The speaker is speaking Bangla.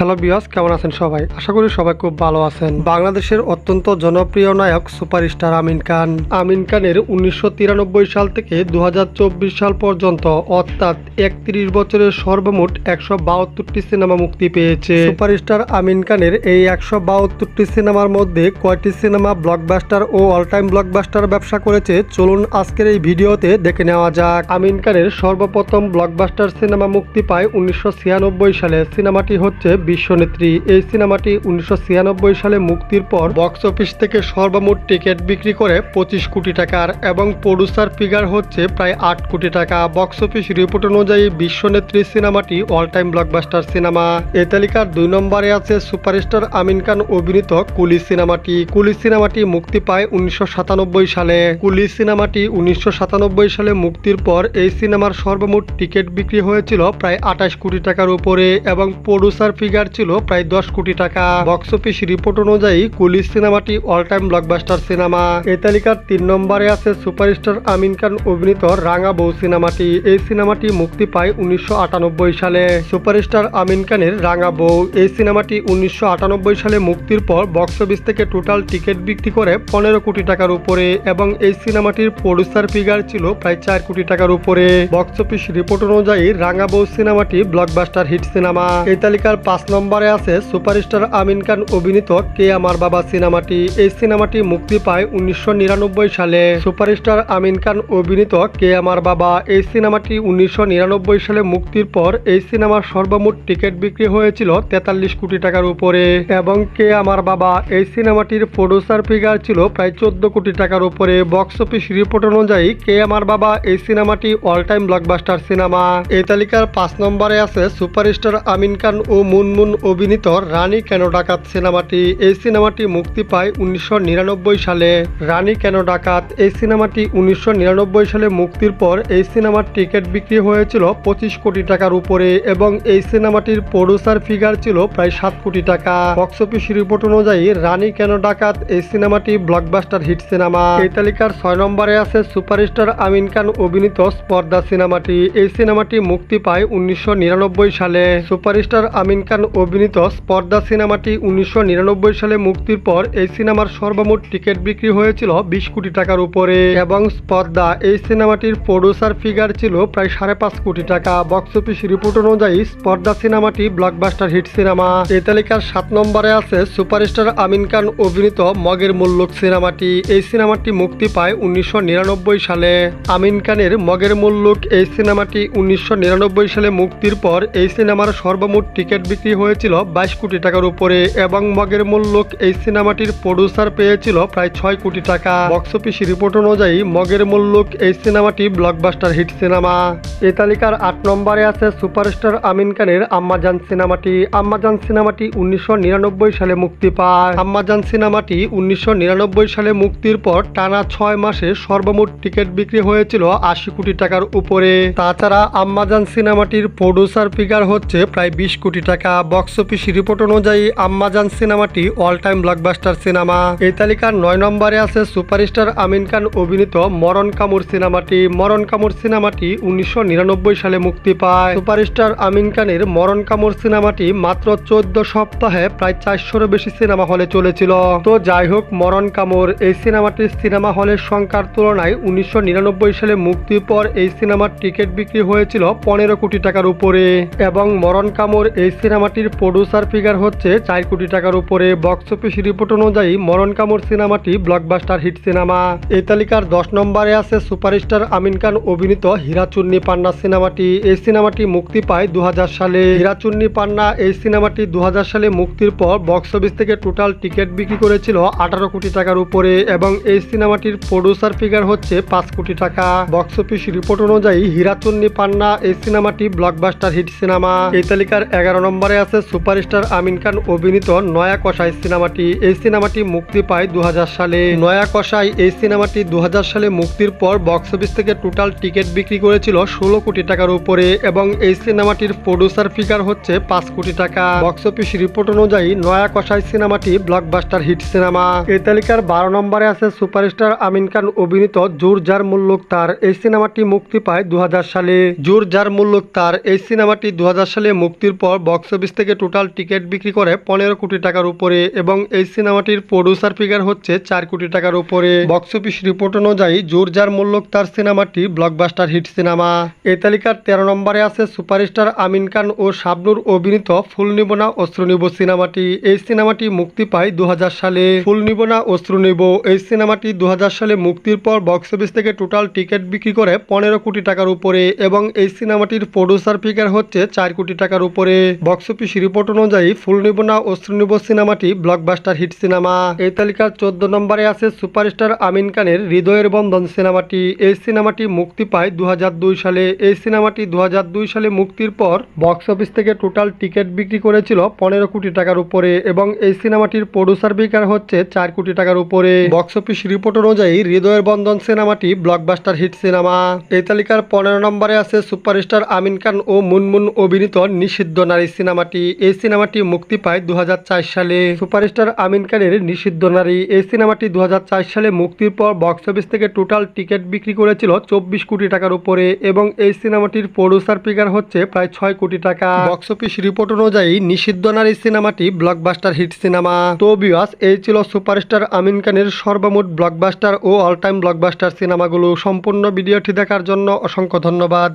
হ্যালো বিয়াস কেমন আছেন সবাই? আশা করি সবাই খুব ভালো আছেন। বাংলাদেশের অত্যন্ত জনপ্রিয় নায়ক সুপারস্টার আমিন খান। আমিন খানের উনিশশো তিরানব্বই সাল থেকে দু হাজার চব্বিশ সাল পর্যন্ত অর্থাৎ একত্রিশ বছরের সর্বমোট একশো বাহাত্তরটি সিনেমা মুক্তি পেয়েছে। সুপারস্টার আমিন খানের এই একশো বাহাত্তরটি সিনেমার মধ্যে কয়টি সিনেমা ব্লকবাস্টার ও অল টাইম ব্লকবাস্টার ব্যবসা করেছে? চলুন আজকের এই ভিডিওতে দেখে নেওয়া যাক। আমিন খানের সর্বপ্রথম ব্লকবাস্টার সিনেমা মুক্তি পায় উনিশশো সালে। সিনেমাটি হচ্ছে বিশ্বনেত্রী এই সিনেমাটি উনিশশো ছিয়ানব্বই সালে মুক্তির পর বক্স অফিস থেকে সর্বমোট টিকিট বিক্রি করে পঁচিশ কোটি টাকার এবং প্রডিউসার ফিগার হচ্ছে প্রায় আট কোটি টাকা। বক্স অফিস রিপোর্ট অনুযায়ী বিশ্বনেত্রী সিনেমাটি অল টাইম ব্লকবাস্টার সিনেমা। এই তালিকার দুই নম্বরে আছে সুপারস্টার আমিন খান অভিনীত কুলি সিনেমাটি। কুলি সিনেমাটি মুক্তি পায় উনিশশো সাতানব্বই সালে। কুলি সিনেমাটি উনিশশো সাতানব্বই সালে মুক্তির পর এই সিনেমার সর্বমোট টিকিট বিক্রি হয়েছিল প্রায় আঠাশ কোটি টাকার উপরে এবং প্রডিউসার ফিগার ছিল প্রায় দশ কোটি টাকা। বক্স অফিস রিপোর্ট অনুযায়ী কুলি সিনেমাটি অল টাইম ব্লকবাস্টার সিনেমা। এই তালিকার তিন নম্বরে আছে সুপারস্টার আমিন খান অভিনীত রাঙা বউ সিনেমাটি। এই সিনেমাটি মুক্তি পায় উনিশশো আটানব্বই সালে। সুপারস্টার আমিন খানের রাঙা বউ। এই সিনেমাটি উনিশশো আটানব্বই সালে মুক্তির পর বক্স অফিস থেকে টোটাল টিকিট বিক্রি করে পনেরো কোটি টাকার উপরে এবং এই সিনেমাটির প্রডিউসার ফিগার ছিল প্রায় চার কোটি টাকার উপরে। বক্স অফিস রিপোর্ট অনুযায়ী রাঙা বউ সিনেমাটি ব্লকবাস্টার হিট সিনেমা। এই তালিকার পাঁচ নম্বরে আছে সুপারস্টার আমিন খান অভিনীত কে আমার বাবা সিনেমাটি। এই সিনেমাটি মুক্তি পায় উনিশশো নিরানব্বই সালে। সুপারস্টার আমিন খান অভিনীত কে আমার বাবা। এই সিনেমাটি উনিশশো নিরানব্বই সালে মুক্তির পর এই সিনেমার সর্বমোট টিকিট বিক্রি হয়েছিল তেতাল্লিশ কোটি টাকার উপরে। এবং কে আমার বাবা। এই সিনেমাটির প্রডিউসার ফিগার ছিল প্রায় চোদ্দ কোটি টাকার উপরে। বক্স অফিস রিপোর্ট অনুযায়ী কে আমার বাবা এই সিনেমাটি অল টাইম ব্লকবাস্টার সিনেমা এই তালিকার পাঁচ নম্বরে আছে সুপারস্টার আমিন খান ও মুনমুন অভিনীত রানী কেন ডাকাত সিনেমাটি? এই সিনেমাটি মুক্তি পায় উনিশশো নিরানব্বই সালে। রানী কেন ডাকাত? এই সিনেমাটি উনিশশো নিরানব্বই সালে মুক্তির পর এই সিনেমার টিকিট বিক্রি হয়েছিল পঁচিশ কোটি টাকার উপরে এবং এই সিনেমাটির প্রডিউসার ফিগার ছিল প্রায় সাত কোটি টাকা। বক্স অফিস রিপোর্ট অনুযায়ী, রানী কেন ডাকাত? এই সিনেমাটি ব্লকবাস্টার হিট সিনেমা এই তালিকার ছয় নম্বরে আছে সুপারস্টার আমিন খান অভিনীত স্পর্ধা সিনেমাটি। এই সিনেমাটি মুক্তি পায় উনিশশো নিরানব্বই সালে। সুপারস্টার আমিন খান অভিনীত স্পর্ধা সিনেমাটি উনিশশো নিরানব্বই সালে মুক্তির পর এই সিনেমার সর্বমোট টিকিট বিক্রি হয়েছিল বিশ কোটি টাকার উপরে। এবং স্পর্ধা এই সিনেমাটির প্রডিউসার ফিগার ছিল প্রায় সাড়ে পাঁচ কোটি টাকা। বক্স অফিস রিপোর্ট অনুযায়ী স্পর্ধা সিনেমাটি ব্লকবাস্টার হিট সিনেমা এই তালিকার সাত নম্বরে আছে সুপারস্টার আমিন খান অভিনীত মগের মুল্লুক সিনেমাটি। এই সিনেমাটি মুক্তি পায় উনিশশো নিরানব্বই সালে। আমিন খানের মগের মুল্লুক এই সিনেমাটি উনিশশো নিরানব্বই সালে মুক্তির পর এই সিনেমার সর্বমোট টিকিট বিক্রি হয়েছিল বাইশ কোটি টাকার উপরে, এবং মগের মুল্লুক এই সিনেমাটির প্রডিউসার পেয়েছিল প্রায় ছয় কোটি টাকা। বক্স অফিস রিপোর্ট অনুযায়ী, মগের মুল্লুক এই সিনেমাটি ব্লকবাস্টার হিট সিনেমা এই তালিকার আট নম্বরে আছে সুপারস্টার আমিন খানের আম্মাজান সিনেমাটি। আম্মাজান সিনেমাটি উনিশশো নিরানব্বই সালে মুক্তি পায়। আম্মাজান সিনেমাটি উনিশশো নিরানব্বই সালে মুক্তির পর টানা ছয় মাসে সর্বমোট টিকিট বিক্রি হয়েছিল আশি কোটি টাকার উপরে। তাছাড়া আম্মাজান সিনেমাটির প্রডিউসার ফিগার হচ্ছে প্রায় বিশ কোটি টাকা। বক্স অফিস রিপোর্ট অনুযায়ী আম্মাজান সিনেমাটি অল টাইম ব্লকবাস্টার সিনেমা। এই তালিকার নয় নম্বরে আছে সুপারস্টার আমিন খান অভিনীত মরণ কামুর সিনেমাটি। মরণ কামুর সিনেমাটি উনিশশো সালে মুক্তি পায়। সুপারস্টার আমিন খানের মরণ কামুর সিনেমাটি মাত্র চোদ্দ সপ্তাহে প্রায় চারশোরও বেশি সিনেমা হলে চলেছিল। তো যাই হোক, মরণ কামড় এই সিনেমাটির সিনেমা হলের সংখ্যার তুলনায় উনিশশো নিরানব্বই সালে মুক্তির পর এই সিনেমার টিকিট বিক্রি হয়েছিল পনেরো কোটি টাকার উপরে। এবং মরণ কামড় এই সিনেমাটির প্রডিউসার ফিগার হচ্ছে চার কোটি টাকার উপরে বক্স অফিস রিপোর্ট অনুযায়ী মরণ কামড় সিনেমাটি ব্লকবাস্টার হিট সিনেমা এই তালিকার দশ নম্বরে আছে সুপারস্টার আমিন খান অভিনীত হীরাচুন্নি পান্না সিনেমাটি। এই সিনেমাটি মুক্তি পায় দু হাজার সালে। হীরাচুন্নি পান্না এই সিনেমাটি দু হাজার সালে মুক্তির পর বক্স অফিস থেকে টোটাল টিকিট বিক্রি করেছিল আঠারো কোটি টাকার উপরে এবং এই সিনেমাটির প্রডিউসার ফিগার হচ্ছে পাঁচ কোটি টাকা। বক্স অফিস রিপোর্ট অনুযায়ী হীরাচুন্নি পান্না এই সিনেমাটি ব্লকবাস্টার হিট সিনেমা এই তালিকার এগারো নম্বরে আছে সুপারস্টার আমিন খান, অভিনীত নয়া কষাই সিনেমাটি। এই সিনেমাটি মুক্তি পায় দু হাজার সালে। নয়া কষাই এই সিনেমাটি দু হাজার সালে মুক্তির পর বক্স অফিস থেকে টোটাল টিকিট বিক্রি করেছিল ষোলো কোটি টাকার উপরে এবং এই সিনেমাটির প্রডিউসার ফিগার হচ্ছে পাঁচ কোটি টাকা। বক্স অফিস রিপোর্ট অনুযায়ী নয়া কষাই সিনেমাটি ব্লকবাস্টার হিট সিনেমা এই তালিকার বারো নম্বরে আছে সুপারস্টার আমিন খান, অভিনীত জোর যার মুল্লুক তার। এই সিনেমাটি মুক্তি পায় দু হাজার সালে। জোর যার মুল্লুক তার। এই সিনেমাটি দু হাজার সালে মুক্তির পর বক্স অফিস অফিস থেকে টোটাল টিকিট বিক্রি করে পনেরো কোটি টাকার উপরে এবং এই সিনেমাটির প্রডিউসার ফিগার হচ্ছে চার কোটি টাকার উপরে। বক্স অফিস রিপোর্ট অনুযায়ী জোরজার মূল্যক তার সিনেমাটি ব্লকবাস্টার হিট সিনেমা এই তালিকার তেরো নম্বরে আছে সুপারস্টার আমিন খান ও শাবনুর অভিনীত ফুল নিব না অস্ত্র নিব সিনেমাটি। এই সিনেমাটি মুক্তি পায় দু হাজার সালে। ফুল নিব না অস্ত্র নিব। এই সিনেমাটি দু হাজার সালে মুক্তির পর বক্স অফিস থেকে টোটাল টিকিট বিক্রি করে পনেরো কোটি টাকার উপরে এবং এই সিনেমাটির প্রডিউসার ফিগার হচ্ছে চার কোটি টাকার উপরে। বক্স অফিস রিপোর্ট অনুযায়ী ফুল নিব না নিব সিনেমাটি ব্লকবাস্টার হিট সিনেমা এই তালিকার চোদ্দ নম্বরে আছে সুপারস্টার আমিন খানের হৃদয়ের বন্ধন সিনেমাটি। এই সিনেমাটি মুক্তি পায় দু হাজার দুই সালে। এই সিনেমাটি দু হাজার দুই সালে মুক্তির পর বক্স অফিস থেকে টোটাল টিকিট বিক্রি করেছিল পনেরো কোটি টাকার উপরে এবং এই সিনেমাটির প্রডিউসার ফিগার হচ্ছে চার কোটি টাকার উপরে। বক্স অফিস রিপোর্ট অনুযায়ী হৃদয়ের বন্ধন সিনেমাটি ব্লকবাস্টার হিট সিনেমা এই তালিকার পনেরো নম্বরে আছে সুপারস্টার আমিন খান ও মুনমুন অভিনীত নিষিদ্ধ নারী সিনেমাটি। এই সিনেমাটি মুক্তি পায় দু হাজার চার সালে। সুপারস্টার আমিন খানের নিষিদ্ধ নারী। এই সিনেমাটি দুহাজার চার সালে মুক্তির পর বক্স অফিস থেকে টোটাল টিকিট বিক্রি করেছিল চব্বিশ কোটি টাকার উপরে এবং এই সিনেমাটির প্রডিউসার ফিগার হচ্ছে প্রায় ছয় কোটি টাকা। বক্স অফিস রিপোর্ট অনুযায়ী নিষিদ্ধ নারী সিনেমাটি ব্লকবাস্টার হিট সিনেমা তো বিয়াস এই ছিল সুপারস্টার আমিন খানের সর্বমোট ব্লকবাস্টার ও অল টাইম ব্লকবাস্টার সিনেমাগুলো সম্পূর্ণ ভিডিওটি দেখার জন্য অসংখ্য ধন্যবাদ।